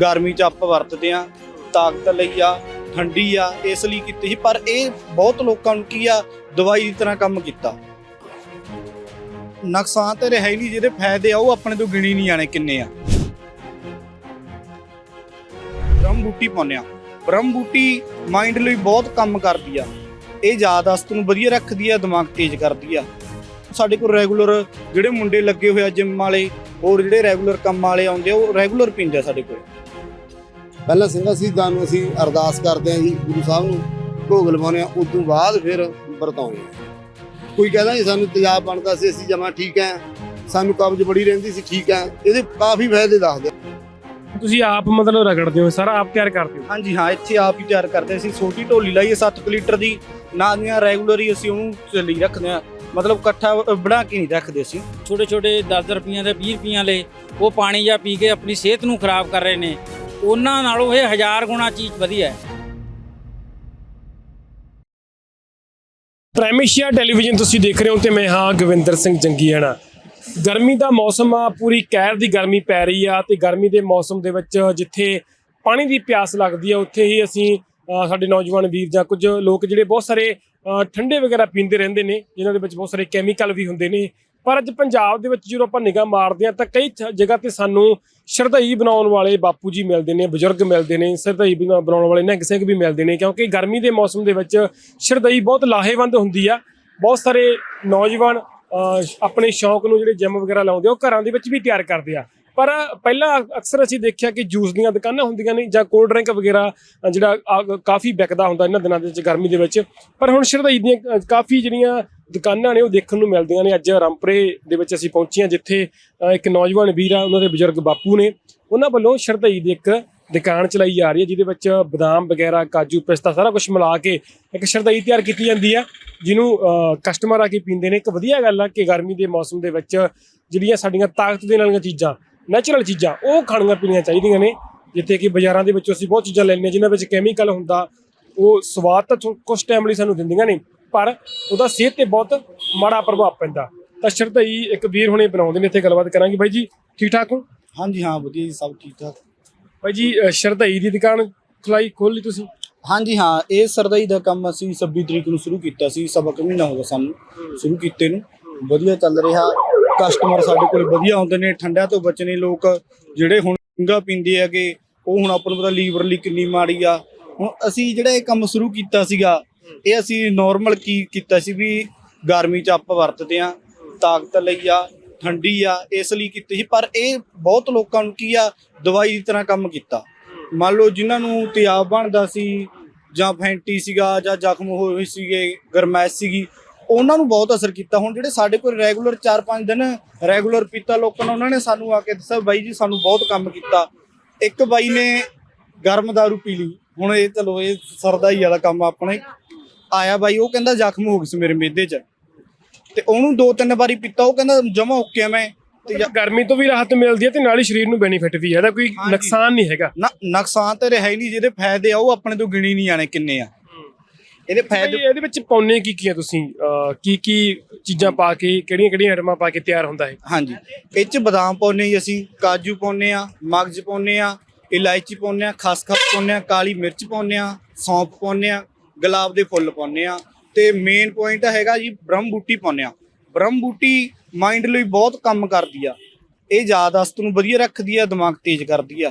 ਗਰਮੀ 'ਚ ਆਪਾਂ ਵਰਤਦੇ ਆ, ਤਾਕਤ ਲਈ ਆ, ਠੰਡੀ ਆ, ਇਸ ਲਈ ਕੀਤੀ ਸੀ, ਪਰ ਇਹ ਬਹੁਤ ਲੋਕਾਂ ਨੂੰ ਕੀ ਆ, ਦਵਾਈ ਦੀ ਤਰ੍ਹਾਂ ਕੰਮ ਕੀਤਾ। ਨੁਕਸਾਨ ਤੇ ਰਿਹਾ ਹੀ ਨਹੀਂ, ਜਿਹਦੇ ਫਾਇਦੇ ਆ, ਉਹ ਆਪਣੇ ਤੋਂ ਗਿਣੀ ਨਹੀਂ ਜਾਣੇ ਕਿੰਨੇ ਆ। ਬ੍ਰਹਮ ਬੂਟੀ ਪਾਉਂਦੇ ਆ। ਬ੍ਰਹਮ ਬੂਟੀ ਮਾਈਂਡ ਲਈ ਬਹੁਤ ਕੰਮ ਕਰਦੀ ਆ। ਇਹ ਯਾਦਾਸ਼ਤ ਨੂੰ ਵਧੀਆ ਰੱਖਦੀ ਆ, ਦਿਮਾਗ ਤੇਜ਼ ਕਰਦੀ ਆ। ਸਾਡੇ ਕੋਲ ਰੈਗੂਲਰ ਜਿਹੜੇ ਮੁੰਡੇ ਲੱਗੇ ਹੋਏ ਆ ਜਿਮ ਵਾਲੇ, ਹੋਰ ਜਿਹੜੇ ਰੈਗੂਲਰ ਕੰਮ ਵਾਲੇ ਆਉਂਦੇ ਆ, ਉਹ ਰੈਗੂਲਰ ਪੀਂਦੇ ਆ ਸਾਡੇ ਕੋਲ। ਪਹਿਲਾਂ ਸਿੰਘਾਂ ਸ਼ਹੀਦਾਂ ਨੂੰ ਅਸੀਂ ਅਰਦਾਸ ਕਰਦੇ ਹਾਂ ਜੀ ਗੁਰੂ ਸਾਹਿਬ ਨੂੰ ਭੋਗ ਲਵਾਉਂਦੇ ਹਾਂ ਉਸ ਤੋਂ ਬਾਅਦ ਫਿਰ ਵਰਤਾਉਂਦੇ ਹਾਂ। ਕੋਈ ਕਹਿੰਦਾ ਜੀ ਸਾਨੂੰ ਤੇਜ਼ਾਬ ਬਣਦਾ ਸੀ ਅਸੀਂ ਜਮਾ ਠੀਕ ਹੈ ਸਾਨੂੰ ਕਬਜ਼ ਬੜੀ ਰਹਿੰਦੀ ਸੀ ਠੀਕ ਹੈ ਇਹਦੇ ਕਾਫੀ ਫਾਇਦੇ ਦੱਸਦੇ ਤੁਸੀਂ ਆਪ ਮਤਲਬ ਰਗੜਦੇ ਹੋ ਸਾਰਾ ਆਪ ਤਿਆਰ ਕਰਦੇ ਹੋ? ਹਾਂਜੀ ਹਾਂ ਇੱਥੇ ਆਪ ਹੀ ਤਿਆਰ ਕਰਦੇ ਸੀ ਛੋਟੀ ਢੋਲੀ ਲਾਈਏ 7 ਲੀਟਰ ਦੀ ਨਾ ਦੀਆਂ ਰੈਗੂਲਰ ਹੀ ਅਸੀਂ ਉਹਨੂੰ ਚੱਲੀ ਰੱਖਦੇ ਆ ਮਤਲਬ ਇਕੱਠਾ ਬਣਾ ਕੇ ਨਹੀਂ ਰੱਖਦੇ ਅਸੀਂ। ਛੋਟੇ ਛੋਟੇ 10 ਰੁਪਈਆਂ ਦੇ 20 ਰੁਪਈਆਂ ਲਈ ਉਹ ਪਾਣੀ ਜਾਂ ਪੀ ਕੇ ਆਪਣੀ ਸਿਹਤ ਨੂੰ ਖਰਾਬ ਕਰ ਰਹੇ ਨੇ। ਉਹਨਾਂ ਨਾਲੋਂ ਇਹ ਹਜ਼ਾਰ ਗੁਣਾ ਚੀਜ਼ ਵਧੀਆ ਹੈ। ਪ੍ਰਾਈਮੇਸ਼ੀਆ ਟੈਲੀਵਿਜ਼ਨ ਤੁਸੀਂ ਦੇਖ ਰਹੇ ਹੋ ਤੇ ਮੈਂ ਹਾਂ ਗਵਿੰਦਰ ਸਿੰਘ ਜੰਗੀਆਣਾ। ਗਰਮੀ ਦਾ ਮੌਸਮ ਆ, ਪੂਰੀ ਕਹਿਰ ਦੀ ਗਰਮੀ ਪੈ ਰਹੀ ਆ ਤੇ ਗਰਮੀ ਦੇ ਮੌਸਮ ਦੇ ਵਿੱਚ ਜਿੱਥੇ ਪਾਣੀ ਦੀ ਪਿਆਸ ਲੱਗਦੀ ਆ, ਉੱਥੇ ਹੀ ਅਸੀਂ ਸਾਡੇ ਨੌਜਵਾਨ ਵੀਰ ਜਾਂ ਕੁਝ ਲੋਕ ਜਿਹੜੇ ਬਹੁਤ ਸਾਰੇ ਠੰਡੇ ਵਗੈਰਾ ਪੀਂਦੇ ਰਹਿੰਦੇ ਨੇ, ਜਿਨ੍ਹਾਂ ਦੇ ਵਿੱਚ ਬਹੁਤ ਸਾਰੇ ਕੈਮੀਕਲ ਵੀ ਹੁੰਦੇ ਨੇ ਪਰ ਅੱਜ ਪੰਜਾਬ ਦੇ ਵਿੱਚ ਜਦੋਂ ਆਪਾਂ ਨਿਗਾਹ ਮਾਰਦੇ ਆ ਤਾਂ ਕਈ ਥ- ਜਗ੍ਹਾ ਤੇ ਸਾਨੂੰ ਸ਼ਰਧਾਈ ਬਣਾਉਣ ਵਾਲੇ ਬਾਪੂ ਜੀ ਮਿਲਦੇ ਨੇ ਬਜ਼ੁਰਗ ਮਿਲਦੇ ਨੇ ਸ਼ਰਧਾਈ ਬਣਾ- ਬਣਾਉਣ ਵਾਲੇ ਨਿਹੰਗ ਸਿੰਘ ਵੀ ਮਿਲਦੇ ਨੇ ਕਿਉਂਕਿ ਗਰਮੀ ਦੇ ਮੌਸਮ ਦੇ ਵਿੱਚ ਸ਼ਰਧਾਈ ਬਹੁਤ ਲਾਹੇਵੰਦ ਹੁੰਦੀ ਆ। ਬਹੁਤ ਸਾਰੇ ਨੌਜਵਾਨ ਆਪਣੇ ਸ਼ੌਂਕ ਨੂੰ ਜਿਹੜੇ ਜਿਮ ਵਗੈਰਾ ਲਾਉਂਦੇ ਆ, ਉਹ ਘਰਾਂ ਦੇ ਵਿੱਚ ਵੀ ਤਿਆਰ ਕਰਦੇ ਆ। ਪਰ ਪਹਿਲਾਂ ਅਕਸਰ ਅਸੀਂ ਦੇਖਿਆ ਕਿ ਜੂਸ ਦੀਆਂ ਦੁਕਾਨਾਂ ਹੁੰਦੀਆਂ ਨੇ ਜਾਂ ਕੋਲਡ ਡਰਿੰਕ ਵਗੈਰਾ ਜਿਹੜਾ ਆ- ਕਾਫੀ ਵਿਕਦਾ ਹੁੰਦਾ ਇਹਨਾਂ ਦਿਨਾਂ ਦੇ ਵਿੱਚ, ਗਰਮੀ ਦੇ ਵਿੱਚ। ਪਰ ਹੁਣ ਸ਼ਰਧਾਈ ਦੀਆਂ ਕਾਫੀ ਜਿਹੜੀਆਂ ਦੁਕਾਨਾਂ ਨੇ ਉਹ ਦੇਖਣ ਨੂੰ ਮਿਲਦੀਆਂ ਨੇ। ਅੱਜ ਰਾਮਪੁਰੇ ਦੇ ਵਿੱਚ ਅਸੀਂ ਪਹੁੰਚੇ ਹਾਂ, ਜਿੱਥੇ ਇੱਕ ਨੌਜਵਾਨ ਵੀਰ ਆ, ਉਹਨਾਂ ਦੇ ਬਜ਼ੁਰਗ ਬਾਪੂ ਨੇ। ਉਹਨਾਂ ਵੱਲੋਂ ਸ਼ਰਧਾਈ ਦੀ ਇੱਕ ਦੁਕਾਨ ਚਲਾਈ ਜਾ ਰਹੀ ਹੈ, ਜਿਹਦੇ ਵਿੱਚ ਬਦਾਮ ਵਗੈਰਾ, ਕਾਜੂ, ਪਿਸਤਾ, ਸਾਰਾ ਕੁਝ ਮਿਲਾ ਕੇ ਇੱਕ ਸ਼ਰਧਾਈ ਤਿਆਰ ਕੀਤੀ ਜਾਂਦੀ ਆ ਜਿਹਨੂੰ ਕਸਟਮਰ ਆ ਕੇ ਪੀਂਦੇ ਨੇ। ਇੱਕ ਵਧੀਆ ਗੱਲ ਆ ਕਿ ਗਰਮੀ ਦੇ ਮੌਸਮ ਦੇ ਵਿੱਚ ਜਿਹੜੀਆਂ ਸਾਡੀਆਂ ਤਾਕਤ ਦੇਣ ਵਾਲੀਆਂ ਚੀਜ਼ਾਂ ਨੈਚੁਰਲ ਚੀਜ਼ਾਂ ਉਹ ਖਾਣੀਆਂ ਪੀਣੀਆਂ ਚਾਹੀਦੀਆਂ ਨੇ ਜਿੱਥੇ ਕਿ ਬਾਜ਼ਾਰਾਂ ਦੇ ਵਿੱਚੋਂ ਅਸੀਂ ਬਹੁਤ ਚੀਜ਼ਾਂ ਲੈਂਦੇ ਹਾਂ ਜਿਨ੍ਹਾਂ ਵਿੱਚ ਕੈਮੀਕਲ ਹੁੰਦਾ ਉਹ ਸਵਾਦ ਤਾਂ ਕੁਛ ਟਾਈਮ ਲਈ ਸਾਨੂੰ ਦਿੰਦੀਆਂ ਨੇ ਪਰ ਉਹਦਾ ਸਿਹਤ ਤੇ ਬਹੁਤ ਮਾੜਾ ਪ੍ਰਭਾਵ ਪੈਂਦਾ। ਤਾਂ ਸ਼ਰਧਾਈ ਇੱਕ ਵੀਰ ਹੁਣੇ ਬਣਾਉਂਦੇ ਨੇ ਇੱਥੇ ਗੱਲਬਾਤ ਕਰਾਂਗੇ। ਬਾਈ ਜੀ ਠੀਕ ਠਾਕ ਹੋ? ਹਾਂਜੀ ਹਾਂ ਵਧੀਆ ਜੀ ਸਭ ਠੀਕ ਠਾਕ। ਬਾਈ ਜੀ ਸ਼ਰਧਾਈ ਦੀ ਦੁਕਾਨ ਖੁਲਾਈ ਖੋਲ ਲਈ ਤੁਸੀਂ? ਹਾਂਜੀ ਹਾਂ ਇਹ ਸਰਦਾਈ ਦਾ ਕੰਮ ਅਸੀਂ 26 ਤਰੀਕ ਨੂੰ ਸ਼ੁਰੂ ਕੀਤਾ ਸੀ ਸਵਾ ਕੁ ਮਹੀਨਾ ਹੋ ਗਿਆ ਸਾਨੂੰ ਸ਼ੁਰੂ ਕੀਤੇ ਨੂੰ। ਵਧੀਆ ਚੱਲ ਰਿਹਾ। ਕਸਟਮਰ ਸਾਡੇ ਕੋਲ ਵਧੀਆ ਹੁੰਦੇ ਨੇ, ਠੰਡਿਆਂ ਤੋਂ ਬਚਣੇ ਲੋਕ ਜਿਹੜੇ ਹੁਣ ਡਿੰਗਾ ਪੀਂਦੇ ਹੈਗੇ, ਉਹ ਹੁਣ ਆਪਾਂ ਨੂੰ ਪਤਾ ਲੀਵਰ ਲਈ ਕਿੰਨੀ ਮਾੜੀ ਆ। ਹੁਣ ਅਸੀਂ ਜਿਹੜਾ ਇਹ ਕੰਮ ਸ਼ੁਰੂ ਕੀਤਾ ਸੀਗਾ, ਇਹ ਅਸੀਂ ਨਾਰਮਲ ਕੀ ਕੀਤਾ ਸੀ ਵੀ ਗਰਮੀ 'ਚ ਆਪਾਂ ਵਰਤਦੇ ਆ ਤਾਕਤ ਲਈ ਆ, ਠੰਡੀ ਆ, ਇਸ ਲਈ ਕੀਤੀ ਸੀ, ਪਰ ਇਹ ਬਹੁਤ ਲੋਕਾਂ ਨੂੰ ਕੀ ਆ, ਦਵਾਈ ਦੀ ਤਰ੍ਹਾਂ ਕੰਮ ਕੀਤਾ। ਮੰਨ ਲਓ ਜਿਨ੍ਹਾਂ ਨੂੰ ਤਿਆਬ ਬਣਦਾ ਸੀ ਜਾਂ ਫੈਂਟੀ ਸੀਗਾ ਜਾਂ ਜ਼ਖਮ ਹੋਏ ਸੀਗੇ, ਗਰਮੈਸ਼ ਸੀਗੀ ਉਹਨਾਂ ਨੂੰ ਬਹੁਤ ਅਸਰ ਕੀਤਾ। ਹੁਣ ਜਿਹੜੇ ਸਾਡੇ ਕੋਲ ਰੈਗੂਲਰ 4-5 ਦਿਨ ਰੈਗੂਲਰ ਪੀਤਾ ਲੋਕਾਂ ਨੇ ਉਹਨਾਂ ਨੇ ਸਾਨੂੰ ਆ ਕੇ ਦੱਸਿਆ ਬਾਈ ਜੀ ਸਾਨੂੰ ਬਹੁਤ ਕੰਮ ਕੀਤਾ। ਇੱਕ ਬਾਈ ਨੇ ਗਰਮ ਦਾਰੂ ਪੀ ਲਈ। ਹੁਣ ਇਹ ਚਲੋ ਇਹ ਸਰਦਾ ਹੀ ਵਾਲਾ ਕੰਮ ਆਪਣੇ ਆਇਆ ਬਾਈ ਉਹ ਕਹਿੰਦਾ ਜ਼ਖਮ ਹੋ ਗਈ ਸੀ ਮੇਰੇ ਮਿਹਦੇ 'ਚ। ਤੇ ਉਹਨੂੰ ਦੋ ਤਿੰਨ ਵਾਰੀ ਪੀਤਾ ਉਹ ਕਹਿੰਦਾ ਜਮਾ ਓਕੇ ਆ ਮੈਂ। ਤੇ ਗਰਮੀ ਤੋਂ ਵੀ ਰਾਹਤ ਮਿਲਦੀ ਹੈ ਤੇ ਨਾਲ ਹੀ ਸਰੀਰ ਨੂੰ ਬੈਨੀਫਿਟ ਵੀ ਹੈ। ਇਹਦਾ ਕੋਈ। ਨੁਕਸਾਨ ਨਹੀਂ ਹੈਗਾ। ਨਾ ਨੁਕਸਾਨ ਤੇ ਰਿਹਾ ਹੀ ਨਹੀਂ ਜਿਹਦੇ ਫਾਇਦੇ ਆ ਉਹ ਆਪਣੇ ਤੋਂ ਗਿਣੀ ਨਹੀਂ ਜਾਣੇ ਕਿੰਨੇ ਆ। ਇਹਦੇ ਫਾਇਦੇ ਇਹਦੇ ਵਿੱਚ ਪਾਉਨੇ ਕੀ ਕੀ ਆ ਤੁਸੀਂ? ਕੀ ਕੀ ਚੀਜ਼ਾਂ ਪਾ ਕੇ ਕਿਹੜੀਆਂ ਕਿਹੜੀਆਂ ਆਈਟਮਾਂ ਪਾ ਕੇ ਤਿਆਰ ਹੁੰਦਾ ਹੈ ਹਾਂਜੀ। ਇਹ ਚ ਬਦਾਮ ਪਾਉਨੇ ਜੀ ਅਸੀਂ ਕਾਜੂ ਪਾਉਨੇ ਆ ਮਗਜ ਪਾਉਨੇ ਆ ਇਲਾਇਚੀ ਪਾਉਨੇ ਆ ਖਸਖਸ ਪਾਉਨੇ ਆ ਕਾਲੀ ਮਿਰਚ ਪਾਉਨੇ ਆ ਸੌਂਫ ਪਾਉਨੇ ਆ ਗੁਲਾਬ ਦੇ ਫੁੱਲ ਪਾਉਨੇ ਆ ਤੇ ਮੇਨ ਪੁਆਇੰਟ ਹੈਗਾ ਜੀ ਬ੍ਰਹਮ ਬੂਟੀ ਪਾਉਨੇ ਆ ਬ੍ਰਹਮ ਬੂਟੀ ਮਾਈਂਡ ਲਈ ਬਹੁਤ ਕੰਮ ਕਰਦੀ ਆ। ਇਹ ਯਾਦਾਸ਼ਤ ਨੂੰ ਵਧੀਆ ਰੱਖਦੀ ਆ ਦਿਮਾਗ ਤੇਜ਼ ਕਰਦੀ ਆ।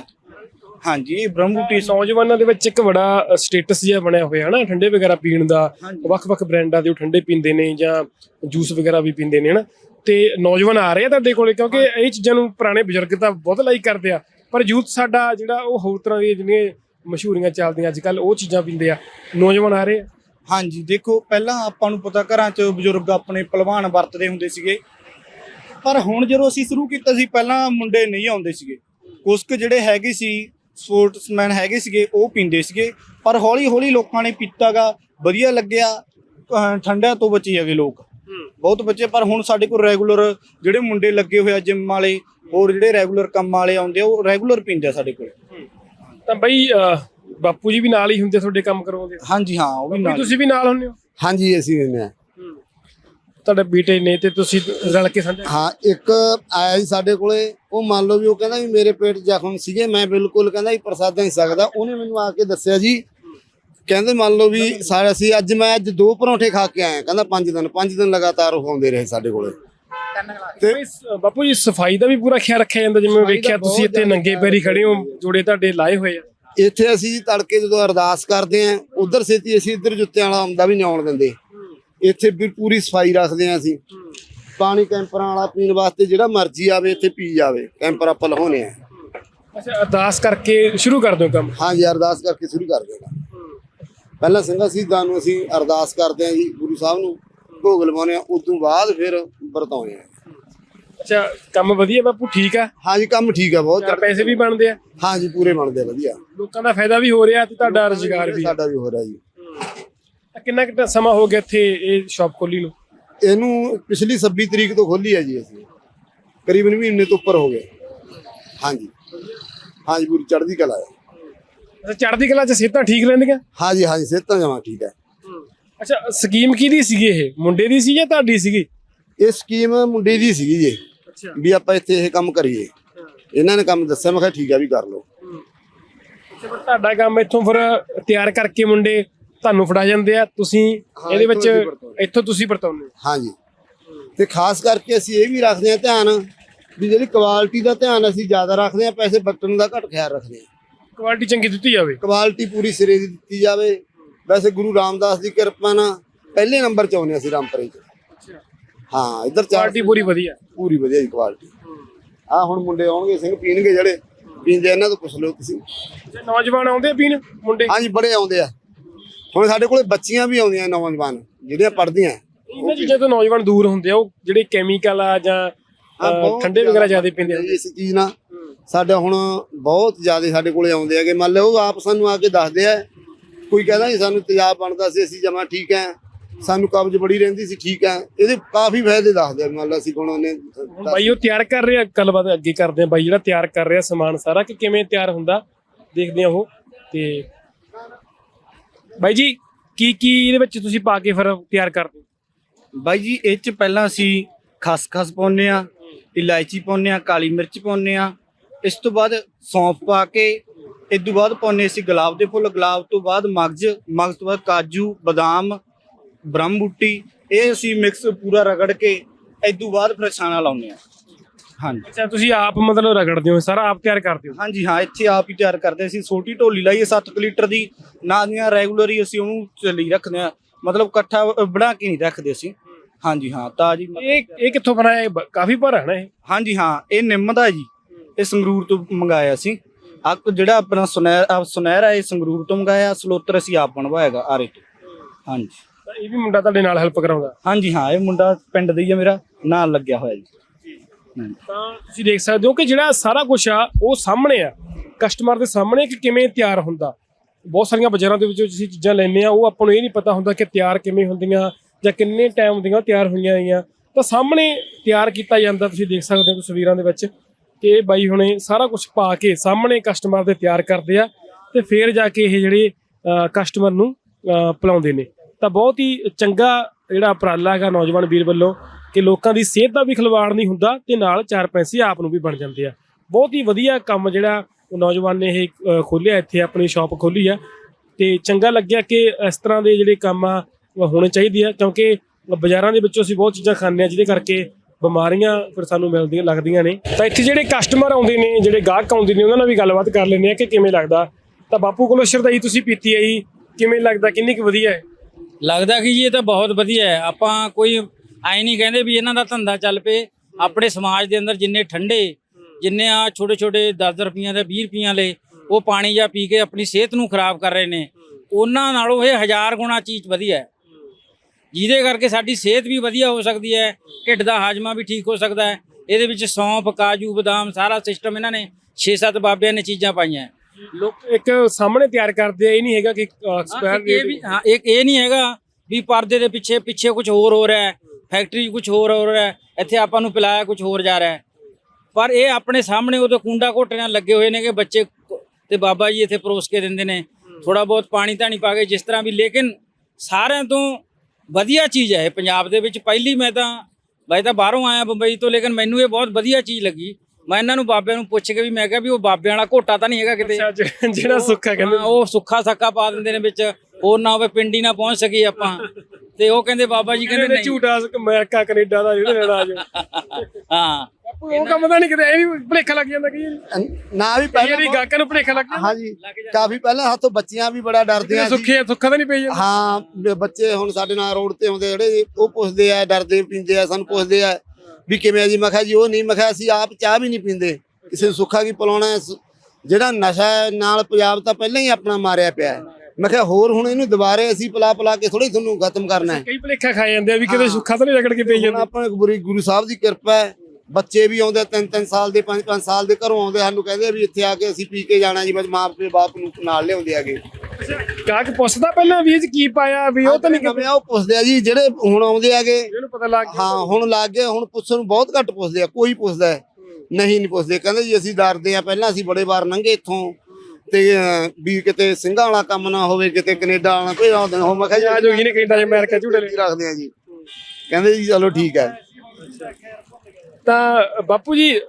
ਹਾਂਜੀ। ਬ੍ਰਹਮ ਬੂਟੀ ਨੌਜਵਾਨਾਂ ਦੇ ਵਿੱਚ ਇੱਕ ਬੜਾ ਸਟੇਟਸ ਜਿਹਾ ਬਣਿਆ ਹੋਇਆ ਹੈ ਨਾ ਠੰਡੇ ਵਗੈਰਾ ਪੀਣ ਦਾ। ਵੱਖ-ਵੱਖ ਬ੍ਰਾਂਡਾਂ ਦੇ ਉਹ ਠੰਡੇ ਪੀਂਦੇ ਨੇ ਜਾਂ ਜੂਸ ਵਗੈਰਾ ਵੀ ਪੀਂਦੇ ਨੇ ਹਨਾ। ਤੇ ਨੌਜਵਾਨ ਆ ਰਹੇ ਆ ਤੁਹਾਡੇ ਕੋਲੇ ਕਿਉਂਕਿ ਇਹ ਚੀਜ਼ਾਂ ਨੂੰ ਪੁਰਾਣੇ ਬਜ਼ੁਰਗ ਤਾਂ ਬਹੁਤ ਲਾਈਕ ਕਰਦੇ ਆ। ਪਰ ਯੂਥ ਸਾਡਾ ਜਿਹੜਾ ਉਹ ਹੋਰ ਤਰ੍ਹਾਂ ਦੀਆਂ ਜਿਹੜੀਆਂ ਮਸ਼ਹੂਰੀਆਂ ਚੱਲਦੀਆਂ ਅੱਜ ਕੱਲ ਉਹ ਚੀਜ਼ਾਂ ਪੀਂਦੇ ਆ। ਨੌਜਵਾਨ ਆ ਰਹੇ ਆ। ਹਾਂਜੀ ਦੇਖੋ ਪਹਿਲਾਂ ਆਪਾਂ ਨੂੰ ਪਤਾ ਘਰਾਂ 'ਚ ਬਜ਼ੁਰਗ ਆਪਣੇ ਪਹਿਲਵਾਨ ਵਰਤਦੇ ਹੁੰਦੇ ਸੀਗੇ। ਪਰ ਹੁਣ ਜਦੋਂ ਅਸੀਂ ਸ਼ੁਰੂ ਕੀਤਾ ਸੀ ਪਹਿਲਾਂ ਮੁੰਡੇ ਨਹੀਂ ਆਉਂਦੇ ਸੀਗੇ। ਕੁਝ ਕੁ ਜਿਹੜੇ ਹੈਗੇ ਸੀ ਸਪੋਰਟਸਮੈਨ ਹੈਗੇ ਸੀਗੇ ਉਹ ਪੀਂਦੇ ਸੀਗੇ। ਪਰ ਹੌਲੀ ਹੌਲੀ ਲੋਕਾਂ ਨੇ ਪੀਤਾਗਾ ਵਧੀਆ ਲੱਗਿਆ ਠੰਡਿਆਂ ਤੋਂ ਬਚੇ ਹੈਗੇ ਲੋਕ। ਬਹੁਤ ਬੱਚੇ ਪਰ ਹੁਣ ਸਾਡੇ ਕੋਲ ਰੈਗੂਲਰ ਜਿਹੜੇ ਮੁੰਡੇ ਲੱਗੇ ਹੋਏ ਆ ਜਿਮ ਵਾਲੇ ਹੋਰ ਜਿਹੜੇ ਰੈਗੂਲਰ ਕੰਮ ਵਾਲੇ ਆਉਂਦੇ ਆ ਉਹ ਰੈਗੂਲਰ ਪੀਂਦੇ ਆ ਸਾਡੇ ਕੋਲ। ਤਾਂ ਬਈ ਬਾਪੂ ਜੀ ਵੀ ਨਾਲ ਹੀ ਹੁੰਦੇ ਤੁਹਾਡੇ ਕੰਮ ਕਰਵਾਉਂਦੇ? ਹਾਂਜੀ ਹਾਂ ਉਹ ਵੀ ਨਾਲ ਤੁਸੀਂ ਵੀ ਨਾਲ ਹੁੰਦੇ ਹੋ? ਹਾਂਜੀ ਅਸੀਂ ਦਿੰਦੇ ਹਾਂ। ਤੁਹਾਡੇ ਬੇਟੇ ਨੇ ਤੇ ਤੁਸੀਂ ਰਲ ਕੇ ਸਾਂਝਾ ਹਾਂ ਇੱਕ ਆਇਆ ਸੀ ਸਾਡੇ ਕੋਲੇ ਉਹ ਮੰਨ ਲਓ ਵੀ ਉਹ ਕਹਿੰਦਾ ਵੀ ਮੇਰੇ ਪੇਟ ਜ਼ਖਮ ਸੀਗੇ ਮੈਂ ਬਿਲਕੁਲ ਕਹਿੰਦਾ ਵੀ ਪ੍ਰਸਾਦਾਂ ਹੀ ਸਕਦਾ। ਉਹਨੇ ਮੈਨੂੰ ਆ ਕੇ ਦੱਸਿਆ ਜੀ ਕਹਿੰਦੇ ਮੰਨ ਲਓ ਵੀ ਸਾਰੇ ਅਸੀਂ ਅੱਜ ਮੈਂ ਅੱਜ ਦੋ ਪਰੌਂਠੇ ਖਾ ਕੇ ਆਇਆ ਕਹਿੰਦਾ ਪੰਜ ਦਿਨ ਪੰਜ ਦਿਨ ਲਗਾਤਾਰ ਉਹ ਆਉਂਦੇ ਰਹੇ ਸਾਡੇ ਕੋਲੇ। ਤੇ ਬਾਪੂ ਜੀ ਸਫ਼ਾਈ ਦਾ ਵੀ ਪੂਰਾ ਖਿਆਲ ਰੱਖਿਆ ਜਾਂਦਾ ਜਿਵੇਂ ਵੇਖਿਆ ਤੁਸੀਂ ਇੱਥੇ ਨੰਗੇ ਪੈਰੀ ਖੜੇ ਹੋ ਜੋੜੇ ਤੁਹਾਡੇ ਲਾਏ ਹੋਏ ਆ। ਇੱਥੇ ਅਸੀਂ ਜੀ ਤੜਕੇ ਜਦੋਂ ਅਰਦਾਸ ਕਰਦੇ ਆਂ ਉਧਰ ਛੇਤੀ ਅਸੀਂ ਇੱਧਰ ਜੁੱਤਿਆਂ ਵਾਲਾ ਆਉਂਦਾ ਵੀ ਨਹੀਂ ਆਉਣ ਦਿੰਦੇ। ਇੱਥੇ ਵੀ ਪੂਰੀ ਸਫ਼ਾਈ ਰੱਖਦੇ ਆਂ ਅਸੀਂ। ਪਾਣੀ ਕੈਂਪਰਾਂ ਵਾਲਾ ਪੀਣ ਵਾਸਤੇ ਜਿਹੜਾ ਮਰਜ਼ੀ ਆਵੇ ਇੱਥੇ ਪੀ ਜਾਵੇ। ਕੈਂਪਰ ਆਪਾਂ ਲਹਾਉਣੇ ਆ। ਅੱਛਾ ਅਰਦਾਸ ਕਰਕੇ ਸ਼ੁਰੂ ਕਰ ਦਿਓ ਕੰਮ। ਹਾਂਜੀ ਅਰਦਾਸ ਕਰਕੇ ਸ਼ੁਰੂ ਕਰ ਦੇਗਾ ਪਹਿਲਾਂ ਸਿੰਘਾਂ ਸ਼ਹੀਦਾਂ ਨੂੰ ਅਸੀਂ ਅਰਦਾਸ ਕਰਦੇ ਆਂ ਜੀ ਗੁਰੂ ਸਾਹਿਬ ਨੂੰ ਭੋਗ ਲਵਾਉਂਦੇ ਆ ਉਸ ਤੋਂ ਬਾਅਦ ਫਿਰ ਵਰਤਾਉਂਦੇ ਆ ਅੱਛਾ ਕੰਮ ਵਧੀਆ ਬਾਪੂ ਠੀਕ ਆ? ਹਾਂਜੀ ਕੰਮ ਠੀਕ ਆ ਬਹੁਤ ਚਾਰ ਪੈਸੇ ਵੀ ਬਣਦੇ ਆ? ਹਾਂਜੀ ਪੂਰੇ ਬਣਦੇ ਆ ਵਧੀਆ। ਲੋਕਾਂ ਦਾ ਫਾਇਦਾ ਵੀ ਹੋ ਰਿਹਾ ਤੇ ਤੁਹਾਡਾ ਰੁਜ਼ਗਾਰ ਵੀ ਸਾਡਾ ਵੀ ਹੋ ਰਿਹਾ ਜੀ। ਕਿੰਨਾ ਕਿੰਨਾ ਸਮਾਂ ਹੋ ਗਿਆ ਇੱਥੇ ਇਹ ਸ਼ਾਪ ਖੋਲੀ ਨੂੰ? ਇਹਨੂੰ ਪਿਛਲੀ 26 ਤਰੀਕ ਤੋਂ ਖੋਲੀ ਹੈ ਜੀ ਅਸੀਂ ਕਰੀਬਨ ਮਹੀਨੇ ਤੋਂ ਉੱਪਰ ਹੋ ਗਏ। ਹਾਂਜੀ। ਹਾਂਜੀ ਪੂਰੀ ਚੜ੍ਹਦੀ ਕਲਾ ਹੈ। ਅੱਛਾ ਚੜ੍ਹਦੀ ਕਲਾ ਚ ਸਿਹਤਾਂ ਠੀਕ ਰਹਿੰਦੀਆਂ? ਹਾਂਜੀ ਹਾਂਜੀ ਸਿਹਤਾਂ ਜਮਾ ਠੀਕ ਹੈ। ਅੱਛਾ ਸਕੀਮ ਕਿਹਦੀ ਸੀਗੀ ਇਹ? ਮੁੰਡੇ ਦੀ ਸੀ ਜਾਂ ਤੁਹਾਡੀ ਸੀਗੀ? ਇਹ ਸਕੀਮ ਮੁੰਡੇ ਦੀ ਸੀਗੀ ਜੀ। ਅੱਛਾ। ਵੀ ਆਪਾਂ ਇੱਥੇ ਇਹ ਕੰਮ ਕਰੀਏ। ਇਹਨਾਂ ਨੇ ਕੰਮ ਦੱਸਿਆ ਮੈਂ ਕਿਹਾ ਠੀਕ ਆ ਵੀ ਕਰ ਲਓ। ਅੱਛਾ, ਪਰ ਤੁਹਾਡਾ ਕੰਮ ਇੱਥੋਂ ਫਿਰ ਤਿਆਰ ਕਰਕੇ ਮੁੰਡੇ ਤੁਹਾਨੂੰ ਫੜਾ ਜਾਂਦੇ ਆ ਤੁਸੀਂ ਹਾਂ, ਇਹਦੇ ਵਿੱਚ ਇੱਥੋਂ ਅਸੀਂ ਵਰਤਾਉਂਦੇ। ਇੱਥੋਂ ਤੁਸੀਂ ਵਰਤਾਉਂਦੇ ਹੋ? ਹਾਂਜੀ। ਤੇ ਖਾਸ ਕਰਕੇ ਅਸੀਂ ਇਹ ਵੀ ਰੱਖਦੇ ਹਾਂ ਧਿਆਨ ਵੀ ਜਿਹੜੀ ਕੁਆਲਿਟੀ ਦਾ ਧਿਆਨ ਅਸੀਂ ਜ਼ਿਆਦਾ ਰੱਖਦੇ ਹਾਂ ਪੈਸੇ ਬਚਣ ਦਾ ਘੱਟ ਖਿਆਲ ਰੱਖਦੇ ਹਾਂ। ਕੁਆਲਿਟੀ ਚੰਗੀ ਦਿੱਤੀ ਜਾਵੇ। ਕੁਆਲਿਟੀ ਪੂਰੀ ਸਿਰੇ ਦੀ ਦਿੱਤੀ ਜਾਵੇ। ਵੈਸੇ ਗੁਰੂ ਰਾਮਦਾਸ ਦੀ ਕਿਰਪਾ ਨਾਲ ਪਹਿਲੇ ਨੰਬਰ 'ਚ ਆਉਂਦੇ ਅਸੀਂ ਰਾਮਪੁਰੇ 'ਚ। ਹਾਂ ਇੱਧਰ ਚਾਰ ਕੁਆਲਿਟੀ ਪੂਰੀ ਵਧੀਆ। ਪੂਰੀ ਵਧੀਆ ਜੀ ਕੁਆਲਿਟੀ ਆ ਹੁਣ ਮੁੰਡੇ ਆਉਣਗੇ ਸਿੰਘ ਪੀਣਗੇ ਜਿਹੜੇ। ਪੀਂਦੇ ਇਹਨਾਂ ਤੋਂ ਪੁੱਛ ਲਓ ਤੁਸੀਂ। ਅੱਛਾ, ਨੌਜਵਾਨ ਆਉਂਦੇ ਆ ਪੀਣ ਮੁੰਡੇ? ਹਾਂਜੀ ਬੜੇ ਆਉਂਦੇ ਆ। ਹੁਣ ਸਾਡੇ ਕੋਲੇ ਬੱਚੀਆਂ ਵੀ ਆਉਂਦੀਆਂ ਨੌਜਵਾਨ ਜਿਹੜੀਆਂ ਪੜ੍ਹਦੀਆਂ। ਇਹਨਾਂ ਚੀਜ਼ਾਂ ਤੋਂ ਨੌਜਵਾਨ ਦੂਰ ਹੁੰਦੇ ਆ ਉਹ ਜਿਹੜੇ ਕੈਮੀਕਲ ਆ ਜਾਂ ਠੰਡੇ ਵਗੈਰਾ ਜ਼ਿਆਦਾ ਪੀਂਦੇ ਆ। ਇਸ ਚੀਜ਼ ਨਾਲ ਸਾਡਾ ਹੁਣ ਬਹੁਤ ਜ਼ਿਆਦਾ ਸਾਡੇ ਕੋਲੇ ਆਉਂਦੇ ਹੈਗੇ। ਮੰਨ ਲਓ ਆਪ ਸਾਨੂੰ ਆ ਕੇ ਦੱਸਦੇ ਆ ਕੋਈ ਕਹਿੰਦਾ ਜੀ ਸਾਨੂੰ ਤੇਜ਼ਾਬ ਬਣਦਾ ਸੀ ਅਸੀਂ ਜਮਾ ਠੀਕ ਹੈ ਸਾਨੂੰ ਕਬਜ਼ ਬੜੀ ਰਹਿੰਦੀ ਸੀ ਠੀਕ ਹੈ ਇਹਦੇ ਕਾਫੀ ਫਾਇਦੇ ਦੱਸਦੇ ਆ ਮੰਨ ਲਓ ਅਸੀਂ ਹੁਣ ਉਹਨੇ ਬਾਈ ਉਹ ਤਿਆਰ ਕਰ ਰਿਹਾ ਗੱਲਬਾਤ ਅੱਗੇ ਕਰਦੇ ਆ। ਬਾਈ ਜਿਹੜਾ ਤਿਆਰ ਕਰ ਰਿਹਾ ਸਮਾਨ ਸਾਰਾ ਕਿ ਕਿਵੇਂ ਤਿਆਰ ਹੁੰਦਾ ਦੇਖਦੇ ਆ ਉਹ ਤੇ ਬਾਈ ਜੀ, ਕੀ ਕੀ ਇਹਦੇ ਵਿੱਚ ਤੁਸੀਂ ਪਾ ਕੇ ਫਿਰ ਤਿਆਰ ਕਰਦੇ ਹੋ? ਬਾਈ ਜੀ, ਇਹ ਚ ਪਹਿਲਾਂ ਅਸੀਂ ਖਸਖਸ ਪਾਉਂਦੇ ਆ ਇਲਾਇਚੀ ਪਾਉਂਦੇ ਆ ਕਾਲੀ ਮਿਰਚ ਪਾਉਂਦੇ ਆ ਇਸ ਤੋਂ ਬਾਅਦ ਸੌਂਫ ਪਾ ਕੇ, ਇਸ ਤੋਂ ਬਾਅਦ ਪਾਉਂਦੇ ਅਸੀਂ ਗੁਲਾਬ ਦੇ ਫੁੱਲ। ਗੁਲਾਬ ਤੋਂ ਬਾਅਦ ਮਗਜ ਮਗਜ ਤੋਂ ਬਾਅਦ ਕਾਜੂ, ਬਦਾਮ ਬ੍ਰਹਮ ਬੂਟੀ ਇਹ ਅਸੀਂ ਮਿਕਸ ਪੂਰਾ ਰਗੜ ਕੇ, ਇਸ ਤੋਂ ਬਾਅਦ ਫਿਰ ਛਾਣਾ ਲਾਉਂਦੇ ਆ ਹਾਂਜੀ। ਅੱਛਾ ਤੁਸੀਂ ਆਪ ਮਤਲਬ ਰਗੜਦੇ ਹੋ ਸਾਰਾ ਆਪ ਤਿਆਰ ਕਰਦੇ ਹੋ? ਹਾਂਜੀ ਹਾਂ ਇੱਥੇ ਆਪ ਹੀ ਤਿਆਰ ਕਰਦੇ ਅਸੀਂ ਛੋਟੀ ਢੋਲੀ ਲਾਈਏ 7 ਲੀਟਰ ਦੀ। ਨਾ ਦੀਆਂ ਰੈਗੂਲਰ ਹੀ ਅਸੀਂ ਉਹਨੂੰ ਚੱਲੀ ਰੱਖਦੇ ਆ ਮਤਲਬ ਇਕੱਠਾ ਬਣਾ ਕੇ ਨਹੀਂ ਰੱਖਦੇ ਅਸੀਂ। ਹਾਂਜੀ ਹਾਂ ਤਾਜੀ ਇਹ ਇਹ ਕਿੱਥੋਂ ਬਣਾਇਆ? ਇਹ ਬ- ਕਾਫੀ ਭਾਰਾ ਹੈ ਨਾ ਇਹ? ਹਾਂਜੀ ਹਾਂ ਇਹ ਨਿੰਮ ਦਾ ਜੀ। ਇਹ ਸੰਗਰੂਰ ਤੋਂ ਮੰਗਾਇਆ ਸੀ ਆ ਜਿਹੜਾ ਆਪਣਾ ਸੁਨਹਿਰ ਆ ਸੁਨਹਿਰਾ ਇਹ ਸੰਗਰੂਰ ਤੋਂ ਮੰਗਾਇਆ। ਸਲੋਤਰ ਅਸੀਂ ਆਪ ਬਣਵਾਇਆਗਾ ਆਰੇ ਤੋਂ। ਹਾਂਜੀ। ਤਾਂ ਇਹ ਵੀ ਮੁੰਡਾ ਤੁਹਾਡੇ ਨਾਲ ਹੈਲਪ ਕਰਾਉਂਦਾ? ਹਾਂਜੀ ਹਾਂ ਇਹ ਮੁੰਡਾ ਪਿੰਡ ਦਾ ਹੀ ਆ ਮੇਰਾ। ਨਾਲ ਲੱਗਿਆ ਹੋਇਆ ਜੀ। ਤਾਂ ਤੁਸੀਂ ਦੇਖ ਸਕਦੇ ਹੋ ਕਿ ਜਿਹੜਾ ਸਾਰਾ ਕੁਝ ਆ ਉਹ ਸਾਹਮਣੇ ਆ। ਕਸਟਮਰ ਦੇ ਸਾਹਮਣੇ ਕਿ ਕਿਵੇਂ ਤਿਆਰ ਹੁੰਦਾ। ਬਹੁਤ ਸਾਰੀਆਂ ਬਾਜ਼ਾਰਾਂ ਦੇ ਵਿੱਚ ਤੁਸੀਂ ਚੀਜ਼ਾਂ ਲੈਂਦੇ ਆ ਉਹ ਆਪਾਂ ਨੂੰ ਇਹ ਨਹੀਂ ਪਤਾ ਹੁੰਦਾ ਕਿ ਤਿਆਰ ਕਿਵੇਂ ਹੁੰਦੀਆਂ ਜਾਂ ਕਿੰਨੇ ਟਾਈਮ ਦੀਆਂ ਤਿਆਰ ਹੋਈਆਂ ਹੈਗੀਆਂ ਤਾਂ ਸਾਹਮਣੇ ਤਿਆਰ ਕੀਤਾ ਜਾਂਦਾ ਤੁਸੀਂ ਦੇਖ ਸਕਦੇ ਹੋ ਤਸਵੀਰਾਂ ਦੇ ਵਿੱਚ ਕਿ ਬਾਈ ਹੁਣੇ ਸਾਰਾ ਕੁਝ ਪਾ ਕੇ ਸਾਹਮਣੇ ਕਸਟਮਰ ਦੇ ਤਿਆਰ ਕਰਦੇ ਆ ਤੇ ਫਿਰ ਜਾ ਕੇ ਇਹ ਜਿਹੜੇ ਕਸਟਮਰ ਨੂੰ ਅਹ, ਪਿਲਾਉਂਦੇ ਨੇ। ਤਾਂ ਬਹੁਤ ਹੀ ਚੰਗਾ ਜਿਹੜਾ ਉਪਰਾਲਾ ਹੈਗਾ ਨੌਜਵਾਨ ਵੀਰ ਵੱਲੋਂ। ਕਿ ਲੋਕਾਂ ਦੀ ਸਿਹਤ ਦਾ ਵੀ ਖਿਲਵਾੜ ਨਹੀਂ ਹੁੰਦਾ ਤੇ ਨਾਲ ਚਾਰ ਪੈਸੇ ਆਪ ਨੂੰ ਵੀ ਬਣ ਜਾਂਦੇ ਆ। ਬਹੁਤ ਹੀ ਵਧੀਆ ਕੰਮ ਜਿਹੜਾ ਨੌਜਵਾਨ ਨੇ ਇਹ ਖੋਲਿਆ ਇੱਥੇ, ਆਪਣੀ ਸ਼ਾਪ ਖੋਲੀ ਆ। ਤੇ ਚੰਗਾ ਲੱਗਿਆ ਕਿ ਇਸ ਤਰ੍ਹਾਂ ਦੇ ਜਿਹੜੇ ਕੰਮ ਆ ਹੋਣੇ ਚਾਹੀਦੇ ਆ, ਕਿਉਂਕਿ ਬਾਜ਼ਾਰਾਂ ਦੇ ਵਿੱਚੋਂ ਅਸੀਂ ਬਹੁਤ ਚੀਜ਼ਾਂ ਖਾਂਦੇ ਆ, ਜਿਹਦੇ ਕਰਕੇ ਬਿਮਾਰੀਆਂ ਫਿਰ ਸਾਨੂੰ ਮਿਲਦੀਆਂ, ਲੱਗਦੀਆਂ ਨੇ। ਤਾਂ ਇੱਥੇ ਜਿਹੜੇ ਕਸਟਮਰ ਆਉਂਦੇ ਨੇ, ਜਿਹੜੇ ਗਾਹਕ ਆਉਂਦੇ ਨੇ, ਉਹਨਾਂ ਨਾਲ ਵੀ ਗੱਲਬਾਤ ਕਰ ਲੈਂਦੇ ਆ ਕਿ ਕਿਵੇਂ ਲੱਗਦਾ। ਤਾਂ ਬਾਪੂ ਕੋਲੋਂ ਸ਼ਰਦਾਈ ਤੁਸੀਂ ਪੀਤੀ ਹੈ ਜੀ, ਕਿਵੇਂ ਲੱਗਦਾ, ਕਿੰਨੀ ਕੁ ਵਧੀਆ ਹੈ? ਲੱਗਦਾ ਕਿ ਜੀ ਇਹ ਤਾਂ ਬਹੁਤ ਵਧੀਆ ਹੈ। ਆਪਾਂ ਕੋਈ ਐ ਨਹੀਂ ਕਹਿੰਦੇ ਵੀ ਇਹਨਾਂ ਦਾ ਧੰਦਾ ਚੱਲ ਪਏ। ਆਪਣੇ ਸਮਾਜ ਦੇ ਅੰਦਰ ਜਿੰਨੇ ਠੰਡੇ ਜਿੰਨੇ ਆ ਛੋਟੇ ਛੋਟੇ 10 ਰੁਪਈਆਂ ਦੇ 20 ਰੁਪਈਆਂ ਲਈ ਉਹ ਪਾਣੀ ਜਾਂ ਪੀ ਕੇ ਆਪਣੀ ਸਿਹਤ ਨੂੰ ਖਰਾਬ ਕਰ ਰਹੇ ਨੇ। ਉਹਨਾਂ ਨਾਲੋਂ ਇਹ ਹਜ਼ਾਰ ਗੁਣਾ ਚੀਜ਼ ਵਧੀਆ ਹੈ। ਜਿਹਦੇ ਕਰਕੇ ਸਾਡੀ ਸਿਹਤ ਵੀ ਵਧੀਆ ਹੋ ਸਕਦੀ ਹੈ ਢਿੱਡ ਦਾ ਹਾਜ਼ਮਾ ਵੀ ਠੀਕ ਹੋ ਸਕਦਾ ਹੈ। ਇਹਦੇ ਵਿੱਚ ਸੌਂਫ ਕਾਜੂ ਬਦਾਮ ਸਾਰਾ ਸਿਸਟਮ ਇਹਨਾਂ ਨੇ 6-7 ਬਾਬਿਆਂ ਨੇ ਚੀਜ਼ਾਂ ਪਾਈਆਂ। ਲੋਕ ਇੱਕ ਸਾਹਮਣੇ ਤਿਆਰ ਕਰਦੇ ਇਹ ਨਹੀਂ ਹੈਗਾ ਕਿ ਐਕਸਪਾਇਰ ਇਹ ਵੀ ਹਾਂ ਇੱਕ ਇਹ ਨਹੀਂ ਹੈਗਾ ਵੀ ਪਰਦੇ ਦੇ ਪਿੱਛੇ ਪਿੱਛੇ ਕੁਝ ਹੋਰ ਹੋ ਰਿਹਾ ਹੈ। ਫੈਕਟਰੀ 'ਚ ਕੁਝ ਹੋਰ ਹੋ ਰਿਹਾ ਇੱਥੇ ਆਪਾਂ ਨੂੰ ਪਿਲਾਇਆ ਕੁਝ ਹੋਰ ਜਾ ਰਿਹਾ ਪਰ ਇਹ ਆਪਣੇ ਸਾਹਮਣੇ ਉਹਦੇ ਕੁੰਡਾ ਘੋਟੇ ਨਾਲ ਲੱਗੇ ਹੋਏ ਨੇ ਕਿ ਬੱਚੇ ਤੇ ਬਾਬਾ ਜੀ ਇੱਥੇ ਪਰੋਸ ਕੇ ਦਿੰਦੇ ਨੇ। ਥੋੜਾ ਬਹੁਤ ਪਾਣੀ ਧਾਣੀ ਪਾ ਕੇ ਜਿਸ ਤਰ੍ਹਾਂ ਵੀ ਲੇਕਿਨ ਸਾਰਿਆਂ ਤੋਂ ਵਧੀਆ ਚੀਜ਼ ਹੈ ਪੰਜਾਬ ਦੇ ਵਿੱਚ ਪਹਿਲੀ ਮੈਂ ਤਾਂ ਮੈਂ ਤਾਂ ਬਾਹਰੋਂ ਆਇਆ ਬੰਬਈ ਤੋਂ ਲੇਕਿਨ ਮੈਨੂੰ ਇਹ ਬਹੁਤ ਵਧੀਆ ਚੀਜ਼ ਲੱਗੀ। ਮੈਂ ਇਹਨਾਂ ਨੂੰ ਬਾਬਿਆਂ ਨੂੰ ਪੁੱਛ ਕੇ ਵੀ ਮੈਂ ਕਿਹਾ ਵੀ ਉਹ ਬਾਬਿਆਂ ਵਾਲਾ ਘੋਟਾ ਤਾਂ ਨਹੀਂ ਹੈਗਾ ਕਿਤੇ। ਜਿਹੜਾ ਸੁੱਖਾ ਕਹਿੰਦੇ ਉਹ ਸੁੱਖਾ ਸੱਕਾ ਪਾ ਦਿੰਦੇ ਨੇ ਵਿੱਚ। ਹੋਰ ਨਾ ਹੋਵੇ ਪਿੰਡੀ ਨਾ ਪਹੁੰਚ ਸਕੀ ਆਪਾਂ। ਤੇ ਉਹ ਕਹਿੰਦੇ ਬਾਬਾ ਜੀ ਕਹਿੰਦੇ ਨਹੀਂ। ਝੂਟਾ ਅਮਰੀਕਾ ਕੈਨੇਡਾ ਦਾ ਜਿਹੜਾ ਅੱਜ ਹਾਂ। ਉਹ ਕੰਮ ਤਾਂ ਨਹੀਂ ਕਿਤੇ ਇਹ ਵੀ ਭੁਲੇਖਾ ਲੱਗ ਜਾਂਦਾ ਵਾਰੀ ਨਾ ਵੀ ਪਹਿਲਾਂ ਵਾਰੀ ਗਾਹਕਾਂ ਨੂੰ ਭੁਲੇਖਾ ਲੱਗ ਜਾਂਦਾ। ਹਾਂਜੀ ਕਾਫੀ ਪਹਿਲਾਂ ਹੱਥੋਂ ਬੱਚੀਆਂ ਵੀ ਬੜਾ ਡਰਦੇ ਆ ਜੀ ਸੁੱਖੇ ਸੁੱਖਾ ਤਾਂ ਨਹੀਂ ਪਈ ਹਾਂ ਬੱਚੇ ਹੁਣ ਸਾਡੇ ਨਾਲ ਰੋਡ ਤੇ ਆਉਂਦੇ ਜਿਹੜੇ ਉਹ ਪੁੱਛਦੇ ਆ ਡਰਦੇ ਪੀਂਦੇ ਆ ਸਾਨੂੰ ਪੁੱਛਦੇ ਆ ਵੀ ਕਿਵੇਂ ਆ ਜੀ? ਮੈਂ ਕਿਹਾ ਜੀ ਉਹ ਨਹੀਂ ਮੈਂ ਕਿਹਾ ਅਸੀਂ ਆਪ ਚਾਹ ਵੀ ਨਹੀਂ ਪੀਂਦੇ। ਕਿਸੇ ਨੂੰ ਸੁੱਖਾ ਕੀ ਪਿਲਾਉਣਾ ਹੈ? ਸ- ਜਿਹੜਾ ਨਸ਼ਾ ਹੈ, ਨਾਲ ਪੰਜਾਬ ਤਾਂ ਪਹਿਲਾਂ ਹੀ ਆਪਣਾ ਮਾਰਿਆ ਪਿਆ ਹੈ। ਮੈਂ ਕਿਹਾ ਹੋਰ ਹੁਣ ਇਹਨੂੰ ਦੁਬਾਰੇ ਅਸੀਂ ਪਿਲਾ ਪਿਲਾ ਕੇ ਥੋੜੀ ਤੁਹਾਨੂੰ ਖਤਮ ਕਰਨਾ ਹੈ। ਕਈ ਭੁਲੇਖਾ ਖਾਏ ਜਾਂਦੇ ਆ ਵੀ ਕਿਤੇ ਸੁੱਖਾ ਤਾਂ ਨਹੀਂ ਰਗੜ ਕੇ ਪਈ ਹੁਣ ਜਾਂਦਾ। ਆਪਣੇ ਗੁਰੂ ਗੁਰੂ ਸਾਹਿਬ ਦੀ ਕਿਰਪਾ ਹੈ। ਬੱਚੇ ਵੀ ਆਉਂਦੇ ਤਿੰਨ ਤਿੰਨ ਸਾਲ ਦੇ ਪੰਜ ਪੰਜ ਸਾਲ ਦੇ ਘਰੋਂ ਆਉਂਦੇ ਸਾਨੂੰ ਕਹਿੰਦੇ ਆ ਵੀ ਇੱਥੇ ਆ ਕੇ ਅਸੀਂ ਪੀ ਕੇ ਜਾਣਾ ਜੀ ਬਸ ਮਾਂ ਪਿਓ ਬਾਪ ਨੂੰ ਨਾਲ ਲਿਆਉਂਦੇ ਆਗੇ ਗਾਹਕ ਪੁੱਛਦਾ ਪਹਿਲਾਂ ਵੀ ਇਹ 'ਚ ਕੀ ਪਾਇਆ ਵੀ ਉਹ ਤਾਂ ਨਹੀਂ ਨਵੇਂ ਆ ਉਹ ਪੁੱਛਦੇ ਆ ਜੀ ਜਿਹੜੇ ਹੁਣ ਆਉਂਦੇ ਆਗੇ ਇਹਨੂੰ ਪਤਾ ਲੱਗ ਗਿਆ। ਹਾਂ ਹੁਣ ਲੱਗ ਗਏ ਹੁਣ ਪੁੱਛਣ ਨੂੰ ਬਹੁਤ ਘੱਟ ਪੁੱਛਦੇ ਆ ਕੋਈ ਪੁੱਛਦਾ ਹੈ। ਨਹੀਂ ਨਹੀਂ ਪੁੱਛਦੇ। ਕਹਿੰਦੇ ਜੀ ਅਸੀਂ ਡਰਦੇ ਆ ਪਹਿਲਾਂ ਅਸੀਂ ਬੜੇ ਵਾਰ ਲੰਘੇ ਇੱਥੋਂ। ਤੇ ਅਹ, ਵੀ ਕਿਤੇ ਸਿੰਘਾਂ ਵਾਲਾ ਕੰਮ ਨਾ ਹੋਵੇ ਕਿਤੇ ਕੈਨੇਡਾ ਵਾਲਾ ਕੋਈ ਆਉਂਦੇ ਹੋ ਮੈਂ ਕਿਹਾ ਆ ਜੀ ਜੋ ਇਹਨੇ ਕੈਨੇਡਾ ਚ ਅਮਰੀਕਾ ਝੂਟੇ ਲੈ ਰੱਖਦੇ ਆ ਜੀ। ਕਹਿੰਦੇ ਜੀ ਚਲੋ ਠੀਕ ਹੈ। ਤਾਂ ਬਾਪੂ ਜੀ